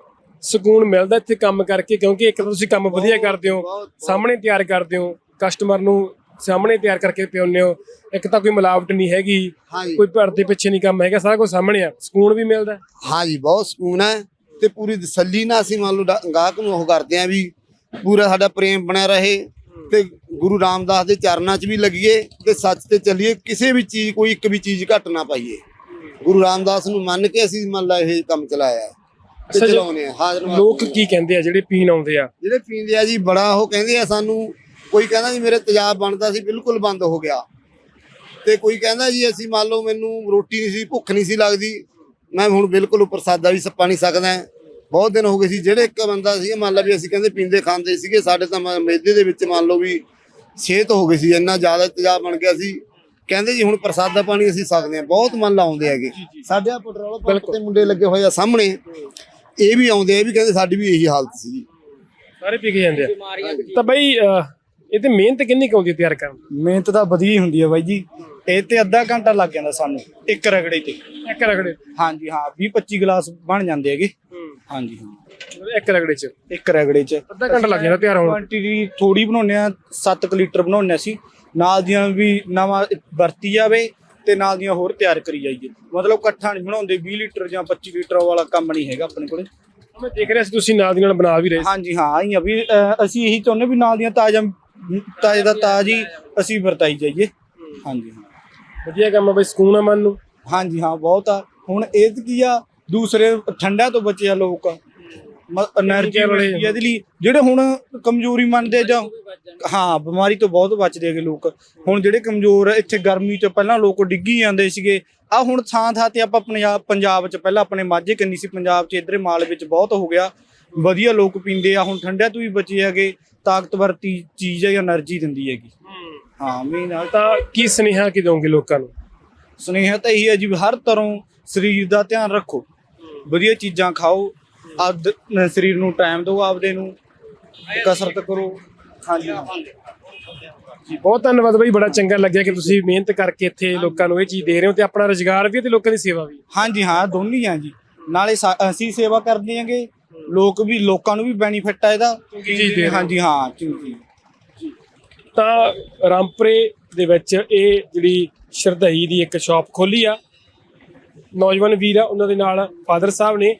ਸਕੂਨ ਮਿਲਦਾ ਇੱਥੇ ਕੰਮ ਕਰਕੇ ਕਿਉਂਕਿ ਇੱਕ ਤਾਂ ਤੁਸੀਂ ਕੰਮ ਵਧੀਆ ਕਰਦੇ ਹੋ ਸਾਹਮਣੇ ਤਿਆਰ ਕਰਦੇ ਹੋ ਕਸਟਮਰ ਨੂੰ ਸਾਹਮਣੇ ਤਿਆਰ ਕਰਕੇ ਪਿਆਉਂਦੇ ਹੋ। ਇੱਕ ਤਾਂ ਕੋਈ ਮਿਲਾਵਟ ਨਹੀਂ ਹੈਗੀ ਹਾਂਜੀ ਕੋਈ ਪਰਦੇ ਪਿੱਛੇ ਨਹੀਂ ਕੰਮ ਹੈਗਾ ਸਾਰਾ ਕੁਝ ਸਾਹਮਣੇ ਆ। ਸਕੂਨ ਵੀ ਮਿਲਦਾ। ਹਾਂਜੀ ਬਹੁਤ ਸਕੂਨ ਹੈ। ਤੇ ਪੂਰੀ ਤਸੱਲੀ ਨਾਲ ਅਸੀਂ ਮੰਨ ਲਓ ਡਾ- ਗਾਹਕ ਨੂੰ ਉਹ ਕਰਦੇ ਆ ਵੀ ਪੂਰਾ ਸਾਡਾ ਪ੍ਰੇਮ ਬਣਿਆ ਰਹੇ ਤੇ ਗੁਰੂ ਰਾਮਦਾਸ ਦੇ ਚਰਨਾਂ 'ਚ ਵੀ ਲੱਗੀਏ ਤੇ ਸੱਚ ਤੇ ਚੱਲੀਏ ਕਿਸੇ ਵੀ ਚੀਜ਼ ਕੋਈ ਇੱਕ ਵੀ ਚੀਜ਼ ਘੱਟ ਨਾ ਪਾਈਏ ਗੁਰੂ ਰਾਮਦਾਸ ਨੂੰ ਮੰਨ ਕੇ ਅਸੀਂ ਮੰਨ ਲਾ ਇਹ ਕੰਮ ਚਲਾਇਆ ਹੈ ਤੇ। ਚਲਾਉਨੇ ਆ ਹਾਜ਼ਰ। ਲੋਕ ਕੀ ਕਹਿੰਦੇ ਆ ਜਿਹੜੇ ਪੀਣ ਆਉਂਦੇ ਆ ਜਿਹੜੇ ਪੀਂਦੇ ਆ ਜੀ ਬੜਾ ਉਹ ਕਹਿੰਦੇ ਆ ਸਾਨੂੰ ਕੋਈ ਕਹਿੰਦਾ ਜੀ ਮੇਰੇ ਤੇਜ਼ਾਬ ਬਣਦਾ ਸੀ ਬਿਲਕੁਲ ਬੰਦ ਹੋ ਗਿਆ ਤੇ ਕੋਈ ਕਹਿੰਦਾ ਜੀ ਅਸੀਂ ਮੰਨ ਲਓ ਮੈਨੂੰ ਰੋਟੀ ਨਹੀਂ ਸੀ ਭੁੱਖ ਨਹੀਂ ਸੀ ਲੱਗਦੀ ਮੈਂ ਹੁਣ ਬਿਲਕੁਲ ਪ੍ਰਸਾਦਾ ਵੀ ਸੱਪਾ ਨਹੀਂ ਸਕਦਾ ਬਹੁਤ ਦਿਨ ਹੋ ਗਏ ਸੀ ਜਿਹੜੇ ਇੱਕ ਬੰਦਾ ਸੀ ਮੰਨ ਲਾ ਵੀ ਅਸੀਂ ਕਹਿੰਦੇ ਪੀਂਦੇ ਖਾਂਦੇ ਸੀਗੇ ਸਾਡੇ ਤਾਂ ਮੇਦੇ ਦੇ ਵਿੱਚ ਮੰਨ ਲਓ ਵੀ ਸਿਹਤ ਹੋ ਗਈ ਸੀ ਇੰਨਾ ਜ਼ਿਆਦਾ ਤੇਜ਼ਾਬ ਬਣ ਗਿਆ ਸੀ। ਕਹਿੰਦੇ ਜੀ ਹੁਣ ਪ੍ਰਸਾਦਾ ਪਾਣੀ ਅਸੀਂ ਸਕਦੇ ਹਾਂ ਬਹੁਤ ਮਨ ਲਾਉਂਦੇ ਹੈਗੇ। ਸਾਡੇ ਆ ਪੈਟਰੋਲ ਪੰਪ ਤੇ ਮੁੰਡੇ ਲੱਗੇ ਹੋਏ ਆ ਸਾਹਮਣੇ ਇਹ ਵੀ ਆਉਂਦੇ ਆ ਇਹ ਵੀ ਕਹਿੰਦੇ ਸਾਡੀ ਵੀ ਇਹੀ ਹਾਲਤ ਸੀ ਸਾਰੇ ਪੀ ਕੇ ਜਾਂਦੇ ਆ। ਤਾਂ ਬਈ ਇਹ ਤੇ ਮਿਹਨਤ ਕਿੰਨੀ ਕੁ ਆਉਂਦੀ ਤਿਆਰ ਕਰਨ? ਮਿਹਨਤ ਤਾਂ ਵਧੀਆ ਹੀ ਹੁੰਦੀ ਹੈ ਬਾਈ ਜੀ। ਇਹ ਤੇ ਅੱਧਾ ਘੰਟਾ ਲੱਗ ਜਾਂਦਾ ਸਾਨੂੰ ਇੱਕ ਰਗੜੇ ਤੇ। ਇੱਕ ਰਗੜੇ ਹਾਂਜੀ ਹਾਂ 20 25 ਗਲਾਸ ਬਣ ਜਾਂਦੇ ਹੈਗੇ। ਹਾਂਜੀ ਹਾਂ ਇੱਕ ਰਗੜੇ ਚ? ਇੱਕ ਰਗੜੇ ਚ। ਅੱਧਾ ਘੰਟਾ ਲੱਗ ਜਾਂਦਾ ਤਿਆਰ ਹੋਣ। ਕੁਆਂਟੀਟੀ ਥੋੜੀ ਬਣਾਉਂਦੇ ਆ 7 ਲੀਟਰ ਬਣਾਉਂਦੇ ਸੀ ਨਾਲ ਦੀਆਂ ਵੀ ਨਵਾਂ ਵਰਤੀ ਜਾਵੇ ਤੇ ਨਾਲ ਦੀਆਂ ਹੋਰ ਤਿਆਰ ਕਰੀ ਜਾਈਏ। ਮਤਲਬ ਇਕੱਠਾ ਨਹੀਂ ਬਣਾਉਂਦੇ 20 ਲੀਟਰ ਜਾਂ 25 ਲੀਟਰ ਵਾਲਾ ਕੰਮ ਨਹੀਂ ਹੈਗਾ ਆਪਣੇ ਕੋਲੇ। ਮੈਂ ਦੇਖ ਰਿਹਾ ਸੀ ਤੁਸੀਂ ਨਾਲ ਦੀ ਨਾਲ ਬਣਾ ਵੀ ਰਹੇ ਸੀ। ਹਾਂਜੀ ਹਾਂ ਆਈ ਆ ਵੀ ਅਹ, ਅਸੀਂ ਇਹੀ ਚਾਹੁੰਦੇ ਵੀ ਨਾਲ ਦੀਆਂ ਤਾਜ਼ਾ ਤਾਜ਼ੇ ਦਾ ਤਾਜ਼ੀ ਅਸੀਂ ਵਰਤਾਈ ਜਾਈਏ। ਹਾਂਜੀ ਹਾਂ। ਵਧੀਆ ਕੰਮ ਆ ਬਈ ਸਕੂਨ ਆ ਮਨ ਨੂੰ। ਹਾਂਜੀ ਹਾਂ ਬਹੁਤ ਆ। ਹੁਣ ਇਹ 'ਚ ਕੀ ਆ ਦੂਸਰੇ ਠੰਡਾ ਤੋਂ ਬਚਿਆ ਲੋਕ। એનર્ਜੀ ਵਾਲੇ ਇਹਦੇ ਲਈ ਜਿਹੜੇ ਹੁਣ ਕਮਜ਼ੋਰੀ ਮੰਨਦੇ ਜਾਂ ਹਾਂ। ਬਿਮਾਰੀ ਤੋਂ ਬਹੁਤ ਬਚਦੇ ਹੈਗੇ ਲੋਕ। ਹੁਣ ਜਿਹੜੇ ਕਮਜ਼ੋਰ ਇੱਥੇ ਗਰਮੀ ਤੋਂ ਪਹਿਲਾਂ ਲੋਕ ਡਿੱਗੀ ਜਾਂਦੇ ਸੀਗੇ। ਆ ਹੁਣ ਥਾਂ ਥਾਂ ਤੇ ਆਪਾਂ ਪੰਜਾਬ ਪੰਜਾਬ ਚ ਪਹਿਲਾਂ ਆਪਣੇ ਮਾਝੇ ਕੰਨੀ ਸੀ ਪੰਜਾਬ ਚ ਇਧਰੇ ਮਾਲ ਵਿੱਚ ਬਹੁਤ ਹੋ ਗਿਆ। ਵਧੀਆ ਲੋਕ ਪੀਂਦੇ ਆ ਹੁਣ ਠੰਡਿਆਂ ਤੋਂ ਵੀ ਬਚੇ ਹੈਗੇ। ਤਾਕਤਵਰ ਚੀਜ਼ ਹੈ ਜਾਂ એનર્ਜੀ ਦਿੰਦੀ ਹੈਗੀ। ਹਾਂ ਮੈਂ ਨਾਲ ਤਾਂ ਕੀ ਸੁਨੇਹਾ ਕੀ ਦੋਗੇ ਲੋਕਾਂ ਨੂੰ? ਸੁਨੇਹਾ ਤਾਂ ਇਹੀ ਹੈ ਜੀ ਹਰ ਤਰ੍ਹਾਂ ਸਰੀਰ ਦਾ ਧਿਆਨ ਰੱਖੋ। ਵਧੀਆ ਚੀਜ਼ਾਂ ਖਾਓ ਆਪ ਸਰੀਰ ਨੂੰ ਟਾਈਮ ਦਿਓ ਆਪਦੇ ਨੂੰ ਕਸਰਤ ਕਰੋ। ਹਾਂਜੀ। ਜੀ ਬਹੁਤ ਧੰਨਵਾਦ ਬਈ ਬੜਾ ਚੰਗਾ ਲੱਗਿਆ ਕਿ ਤੁਸੀਂ ਮਿਹਨਤ ਕਰਕੇ ਇੱਥੇ ਲੋਕਾਂ ਨੂੰ ਇਹ ਚੀਜ਼ ਦੇ ਰਹੇ ਹੋ ਤੇ ਆਪਣਾ ਰੋਜ਼ਗਾਰ ਵੀ ਹੈ ਤੇ ਲੋਕਾਂ ਦੀ ਸੇਵਾ ਵੀ ਹਾਂਜੀ ਹਾਂ ਦੋਨੀ ਆ ਜੀ। ਨਾਲੇ ਸਾ- ਅਸੀਂ ਸੇਵਾ ਕਰਦੇ ਆਂਗੇ ਲੋਕ ਵੀ ਲੋਕਾਂ ਨੂੰ ਵੀ ਬੈਨੀਫਿਟ ਆ ਇਹਦਾ। ਚੀਜ਼ ਦੇ ਰਹੇ ਹੋ। ਹਾਂਜੀ ਹਾਂ ਚੰਗੀ। ਤਾਂ ਰਾਮਪੁਰੇ ਦੇ ਵਿੱਚ ਇਹ ਜਿਹੜੀ ਸ਼ਰਧਾਈ ਦੀ ਇੱਕ ਸ਼ਾਪ ਖੋਲੀ ਆ ਨੌਜਵਾਨ ਵੀਰ ਆ, ਉਹਨਾਂ ਦੇ ਨਾਲ ਫਾਦਰ ਸਾਹਿਬ ਨੇ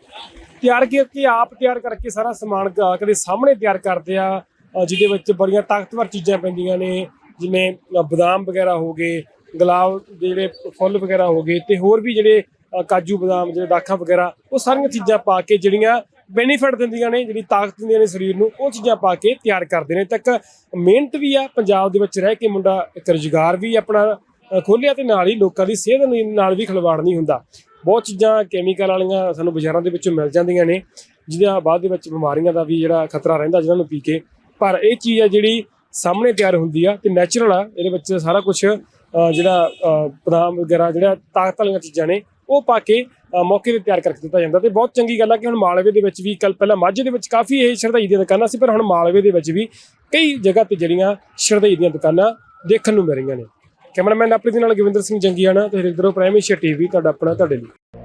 ਤਿਆਰ ਕਰਕੇ ਆਪ ਤਿਆਰ ਕਰਕੇ ਸਾਰਾ ਸਮਾਨ ਗਾਹਕ ਸਾਹਮਣੇ ਤਿਆਰ ਕਰਦੇ ਆ ਜਿਹਦੇ ਵਿੱਚ ਬੜੀਆਂ ਤਾਕਤਵਰ ਚੀਜ਼ਾਂ ਪੈਂਦੀਆਂ ਨੇ, ਜਿਵੇਂ ਬਦਾਮ ਵਗੈਰਾ ਹੋ ਗਏ, ਗੁਲਾਬ ਦੇ ਜਿਹੜੇ ਫੁੱਲ ਵਗੈਰਾ ਹੋ ਗਏ ਤੇ ਹੋਰ ਵੀ ਜਿਹੜੇ ਕਾਜੂ ਬਦਾਮ, ਜਿਹੜੇ ਦਾਖਾਂ ਵਗੈਰਾ, ਉਹ ਸਾਰੀਆਂ ਚੀਜ਼ਾਂ ਪਾ ਕੇ ਜਿਹੜੀਆਂ ਬੈਨੀਫਿਟ ਦਿੰਦੀਆਂ ਨੇ, ਜਿਹੜੀ ਤਾਕਤ ਦਿੰਦੀਆਂ ਨੇ ਸਰੀਰ ਨੂੰ, ਉਹ ਚੀਜ਼ਾਂ ਪਾ ਕੇ ਤਿਆਰ ਕਰਦੇ ਨੇ। ਤੱਕ ਮਿਹਨਤ ਵੀ ਆ, ਪੰਜਾਬ ਦੇ ਵਿੱਚ ਰਹਿ ਕੇ ਮੁੰਡਾ ਇੱਕ ਰੁਜ਼ਗਾਰ ਵੀ ਆਪਣਾ ਖੋਲਿਆ ਤੇ ਨਾਲ ਹੀ ਲੋਕਾਂ ਦੀ ਸਿਹਤ ਨਾਲ ਵੀ ਖਿਲਵਾੜ ਨਹੀਂ ਹੁੰਦਾ। ਬਹੁਤ ਚੀਜ਼ਾਂ ਕੈਮੀਕਲ ਵਾਲੀਆਂ ਸਾਨੂੰ ਬਾਜ਼ਾਰਾਂ ਦੇ ਵਿੱਚੋਂ ਮਿਲ ਜਾਂਦੀਆਂ ਨੇ, ਜਿਹਦੇ ਬਾਅਦ ਦੇ ਵਿੱਚ ਬਿਮਾਰੀਆਂ ਦਾ ਵੀ ਜਿਹੜਾ ਖਤਰਾ ਰਹਿੰਦਾ ਜਿਹਨਾਂ ਨੂੰ ਪੀ ਕੇ। ਪਰ ਇਹ ਚੀਜ਼ ਆ ਜਿਹੜੀ ਸਾਹਮਣੇ ਤਿਆਰ ਹੁੰਦੀ ਆ ਤੇ ਨੈਚੁਰਲ ਆ, ਇਹਦੇ ਵਿੱਚ ਸਾਰਾ ਕੁਝ ਜਿਹੜਾ ਬਦਾਮ ਵਗੈਰਾ ਜਿਹੜਾ ਤਾਕਤ ਵਾਲੀਆਂ ਚੀਜ਼ਾਂ ਨੇ, ਉਹ ਪਾ ਕੇ ਮੌਕੇ ਤੇ ਤਿਆਰ ਕਰਕੇ ਦਿੱਤਾ ਜਾਂਦਾ। ਤੇ ਬਹੁਤ ਚੰਗੀ ਗੱਲ ਆ ਕਿ ਹੁਣ ਮਾਲਵੇ ਦੇ ਵਿੱਚ ਵੀ ਕੱਲ ਪਹਿਲਾਂ ਮਾਝੇ ਦੇ ਵਿੱਚ ਕਾਫੀ ਇਹ ਸ਼ਰਧਾਈ ਦੀਆਂ ਦੁਕਾਨਾਂ ਸੀ, ਪਰ ਹੁਣ ਮਾਲਵੇ ਦੇ ਵਿੱਚ ਵੀ ਕਈ ਜਗ੍ਹਾ ਤੇ ਜਿਹੜੀਆਂ ਸ਼ਰਧਾਈ ਦੀਆਂ ਦੁਕਾਨਾਂ ਦੇਖਣ ਨੂੰ ਮਿਲ ਰਹੀਆਂ ਨੇ। ਕੈਮਰਾਮੈਨ ਆਪਣੇ ਦੇ ਨਾਲ ਗਵਿੰਦਰ ਸਿੰਘ ਜੰਗੀਆਣਾ ਤੇ ਹਰਿੰਦਰੋ ਪ੍ਰਾਈਮ ਏਸ਼ੀਆ ਟੀਵੀ, ਤੁਹਾਡਾ ਆਪਣਾ, ਤੁਹਾਡੇ ਲਈ।